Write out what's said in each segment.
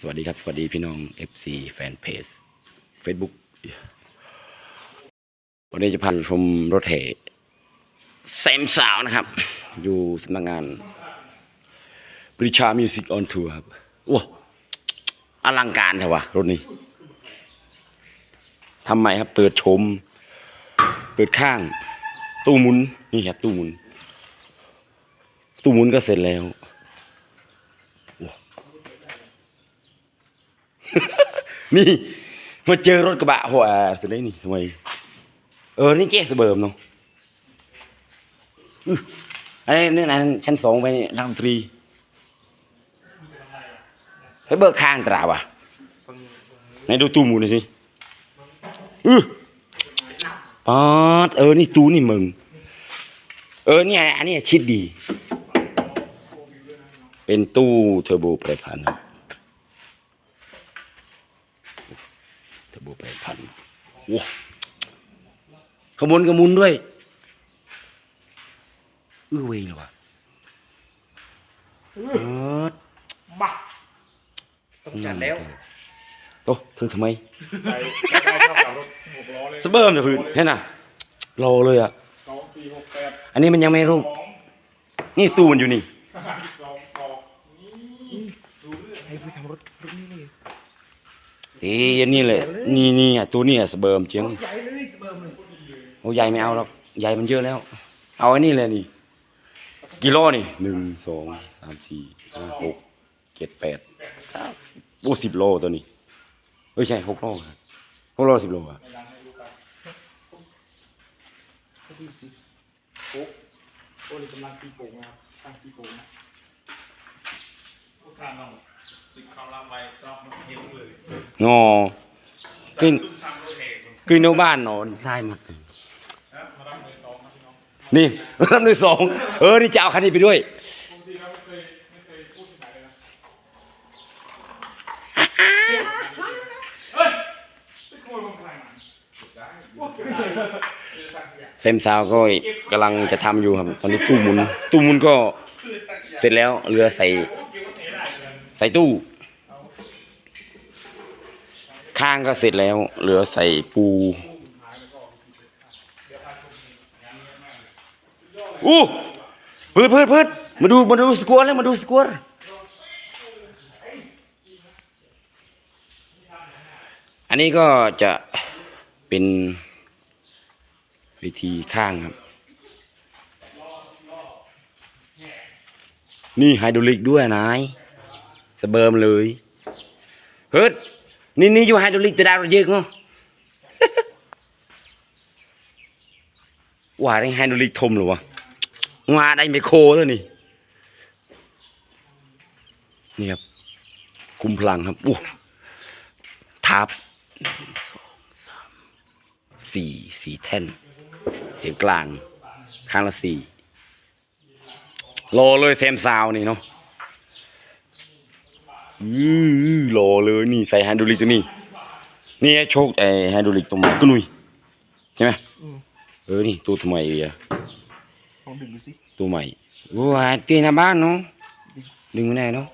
สวัสดีครับ สวัสดีพี่น้อง FC แฟนเพจ Facebook วันนี้จะพาชมรถแห่แซมสาวนะครับ อยู่สำนักงานปริชามิวสิกออนทัวร์ครับโอ้อลังการแถวะรถนี้ทำใหม่ครับ เปิดชม เปิดข้าง ตู้หมุน นี่ครับ ตู้หมุน ตู้หมุนก็เสร็จแล้ว นี่มาเจอรถกระบะหัวสุดเลยนี่ทำไม เออ นี่เจ๊สเบิร์มเนาะอันนี้นี่นั่นชั้นสองไปนี่นักดนตรีให้เบิกข้างตราว่ะไหนดูตู้หมูหน่อยสิอือปอดเออ นี่ตู้นี่มึง เออ เนี่ย อันนี้ชิดดี เป็นตู้เทอร์โบแปรพันครับเทอร์โบ แปรพันว้าขบวนกระมุนด้วย อื้อเวงเลยวะเออบ้าต้องจัดแล้วโตเธอทำไมใส่ใส่เข้ากับรถหกล้อเลยสเบิร์มจะพื้นเห็นน่ะรอเลยอะสองสี่หกแปดอันนี้มันยังไม่รูปสองนี่ตู้มันอยู่นี่สามสองสองนี่ดูเรื่องให้ไปทำรถรถนี้เลย เอ้ยอันนี่เลยนี่นี่อะตัวนี่อะสเบิร์มเชียงใหญ่เลยสเบิร์มเลยโอ้ใหญ่ไม่เอาหรอกใหญ่มันเยอะแล้ว เอาอันนี้เลยนี่ กิโลนี่หนึ่งสองสามสี่ห้าหกเจ็ดแปดเก้าสิบโอ้สิบโลตัวนี้เอ้ยใช่หกโลครับหกโลสิบโลอะโอ้โอ้นี่กำลังตีโป่งนะครับตั้งตีโป่งนะผู้ทานเรา ติดความลับไว้รอบมันเห็นเลยงอขึ้นซุ่มทำรถแห่คนขึ้นในบ้านนอนได้หมดเลยนะมารับเลยสองนะพี่น้องนี่ลำหนึ่งสองเออนี่จะเอาคันนี้ไปด้วยปกติเราไม่เคยไม่เคยพูดที่ไหนเลยนะเฮ้ยไปขโมยของใครมาเฟรมซาวก็กำลังจะทำอยู่ครับ ตอนนี้ตู้หมุน ตู้หมุนก็เสร็จแล้วเหลือใส่ ใส่ตู้ข้างก็เสร็จแล้ว เหลือใส่ปูอู้พืดพืดพืดมาดูมาดูสกวร์แล้วมาดูสกวร์อันนี้ก็จะเป็นวิธีข้างครับ นี่ไฮดรอลิกด้วยนาย เบิมเลยเฮ้ยนี่นี่อยู่ไฮดรอลิกแต่ดาวเยอะมั้งว่าได้ไฮดรอลิกทมหรือวะว่าได้ไมโครตัวนี่นี่ครับคุมพลังครับอู้ทับสองสามสี่สี่แท่น เสียงกลาง ข้างละสี่รอเลยแซมซาวนี่เนาะ อือรอเลยนี่ใส่ไฮดรอลิกตัวนี้ นี่ไอ้โชคไอ้ไฮดรอลิกตรงกระนุยใช่ไหมเออนี่ตัวทำไมอะลองดึงดูสิตัวใหม่ว้าตีหน้าบ้านเนาะดึงไม่ได้เนาะ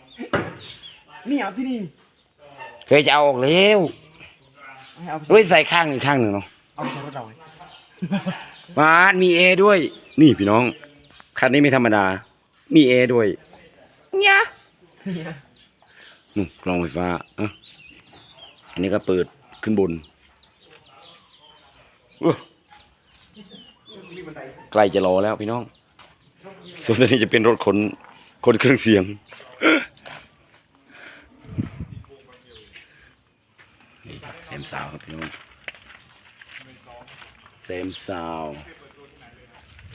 นี่เอาที่นี่เคยจะเอาออกแล้วให้เอาไปเฮ้ยใส่ข้างอีกข้างหนึ่งเนาะเอาไปใช้รถเราเลยบ้านมีเอด้วย นี่พี่น้องคันนี้ไม่ธรรมดา มีเอด้วยเนี่ย นู่นกลองไฟฟ้าอะอันนี้ก็เปิดขึ้นบนใกล้จะรอแล้วพี่น้อง ส่วนตัวนี้จะเป็นรถขนขนเครื่องเสียง นี่ครับเซมซาวครับพี่น้องเซมซาว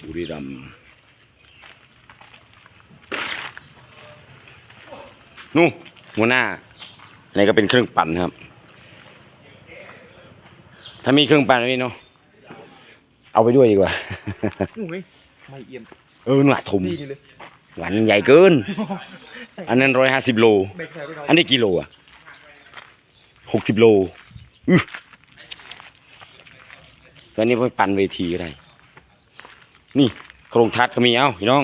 บุรีรัมนู่น หัวหน้าอันนี้ก็เป็นเครื่องปั่นครับ ถ้ามีเครื่องปั่นนี่เนาะเอาไปด้วยดีกว่าโอ้ยไม่เอี่ยมเออหนาทุ่มซี่นี่เลยหวานใหญ่เกินใส่อันนั้นร้อยห้าสิบโลเบรกใส่ไปหน่อยอันนี้กิโลอะหกสิบโลอื้อตอนนี้ไปปั่นเวทีก็ได้นี่โครงทัดก็มีเอ้าพี่น้อง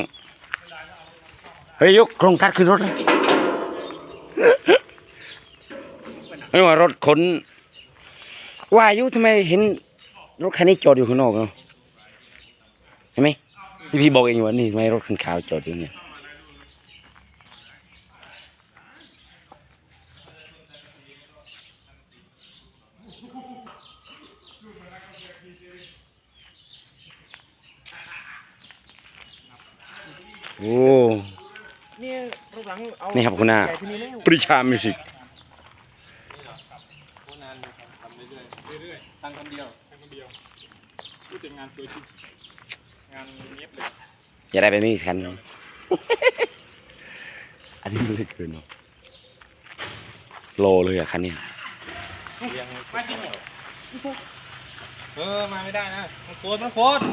เฮ้ยยกโครงทัดขึ้นรถเลย ไม่ว่ารถขนว่าอายุทำไมเห็นรถคันนี้จอดอยู่ข้างนอกเนาะเห็นไหมที่พี่บอกเองว่านี่ทำไมรถคันขาวจอดอยู่เนี่ยโอ้ นี่ครับคุณหน้าใหญ่ที่นี่แล้วปริชามิวสิกโคนานอยู่ครับทำเรื่อยๆเรื่อยๆตั้งคนเดียวตั้งคนเดียวพูดถึงงานสวยจริงงานเงียบเลยจะได้ไปมีคันอันนี้มันเลยเกินเนาะโลเลยอะคันเนี้ยยังมาจริงเหรอเออมาไม่ได้นะมันโคตรมันโคตร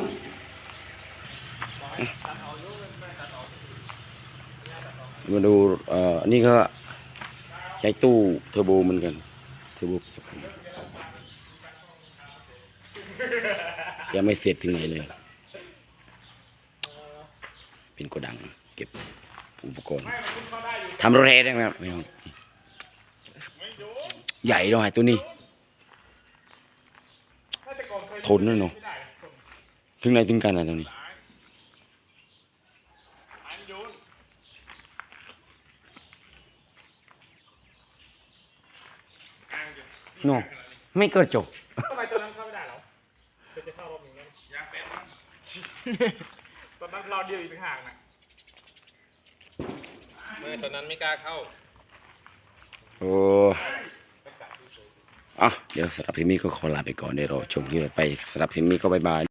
มาดูเอ่ออันนี้ก็ใช้ตู้เทอร์โบเหมือนกัน เทอร์โบยังไม่เสร็จถึงไหนเลย เป็นโกดัง เก็บอุปกรณ์ทำรถแห่ได้ไหมครับไม่ต้องใหญ่หน่อยตัวนี้ ทนด้วยเนาะถึงไหนถึงกันนะตัวนี้ โนไม่เกิดจบทำไมตอนนั้นเข้าไม่ได้เหรอเป็นจะเข้ารอบหนึ่งแล้วอยากเป็นตอนนั้นเราเดียวอีกห่างนะเมื่อตอนนั้นไม่กล้าเข้า โอ้อะเดี๋ยวสำหรับคลิปนี้ก็ขอลาไปก่อนเดี๋ยวเราชมคลิปต่อไปสำหรับคลิปนี้ก็บายบาย